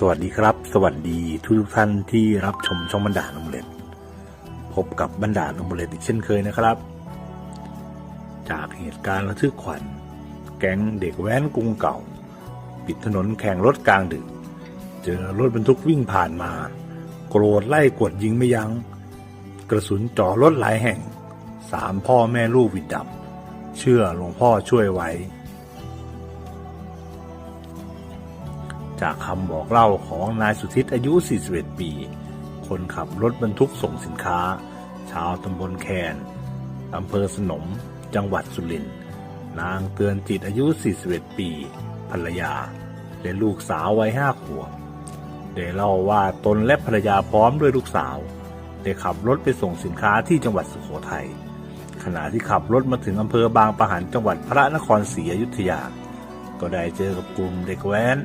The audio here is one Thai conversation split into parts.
สวัสดีครับ สวัสดีทุกท่านที่รับชมช่องบรรดาลมเล็ดพบกับบรรดาลมเล็ดอีกเช่นเคยนะครับ จากเหตุการณ์ระทึกขวัญ แก๊งเด็กแว้นกรุงเก่า ปิดถนนแข่งรถกลางดึก เจอรถบรรทุกวิ่งผ่านมา โกรธไล่กวดยิงไม่ยัง้ง กระสุนจ่อรถหลายแห่งสามพ่อแม่ลูกวิดดับ เชื่อหลวงพ่อช่วยไว้ จากคำบอกเล่าของนายสุทิตอายุ 41 ปี คนขับรถบรรทุกส่งสินค้า ชาวตำบลแคนอำเภอสนม จังหวัดสุรินทร์ นางเตือนจิตอายุ 41 ปี ภรรยา และลูกสาววัยห้าขวบได้เล่าว่าตนและภรรยาพร้อมด้วยลูกสาว ได้ขับรถไปส่งสินค้าที่จังหวัดสุโขทัย ขณะที่ขับรถมาถึงอำเภอบางปะหันจังหวัดพระนครศรีอยุธยา ก็ได้เจอกับกลุ่มเด็กแว้น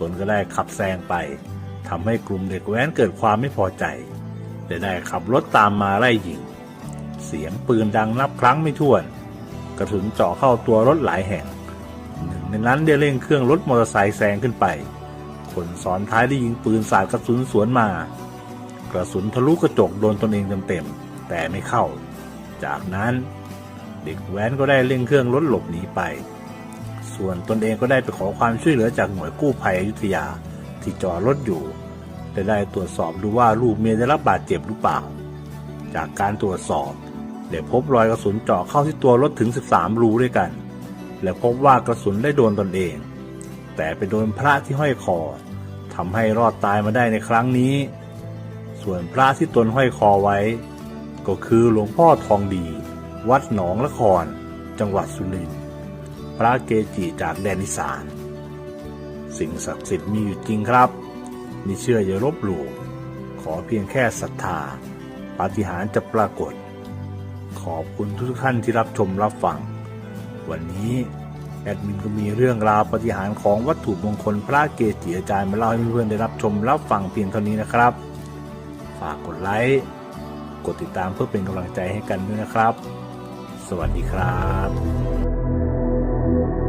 ตนก็ได้ขับแซงไปทำให้กลุ่มเด็กแว้นเกิดความไม่พอใจและได้ขับรถตามมาไล่ยิง เสียงปืนดังนับครั้งไม่ถ้วน กระสุนเจาะเข้าตัวรถหลายแห่ง หนึ่งในนั้นได้เร่งเครื่องรถมอเตอร์ไซค์แซงขึ้นไป คนซ้อนท้ายได้ยิงปืนสาดกระสุนสวนมา กระสุนทะลุกระจกโดนตนเองเต็มๆแต่ไม่เข้า จากนั้นเด็กแว้นก็ได้เร่งเครื่องรถหลบหนีไป ส่วนตนเองก็ได้ไปขอความช่วยเหลือจากหน่วยกู้ภัยอยุธยาที่จอดรถอยู่และได้ตรวจสอบดูว่าลูกเมียได้รับบาดเจ็บหรือเปล่า จากการตรวจสอบได้พบรอยกระสุนเจาะเข้าที่ตัวรถถึง 13 รูด้วยกัน และพบว่ากระสุนได้โดนตนเอง แต่ไปโดนพระที่ห้อยคอทำให้รอดตายมาได้ในครั้งนี้ ส่วนพระที่ตนห้อยคอไว้ ก็คือหลวงพ่อทองดี วัดหนองละคร จังหวัดสุรินทร์ พระเกจิจากแดนอีสาน สิ่งศักดิ์สิทธิ์มีอยู่จริงครับไม่เชื่ออย่าลบหลู่ขอเพียงแค่ศรัทธาปาฏิหาริย์จะปรากฏ ขอบคุณทุกท่านที่รับชมรับฟัง วันนี้แอดมินก็มีเรื่องราวปาฏิหาริย์ของวัตถุมงคลพระเกจิอาจารย์มาเล่าให้เพื่อนๆได้รับชมรับฟังเพียงเท่านี้นะครับ ฝากกดไลค์กดติดตามเพื่อเป็นกำลังใจให้กันด้วยนะครับ สวัสดีครับ thank you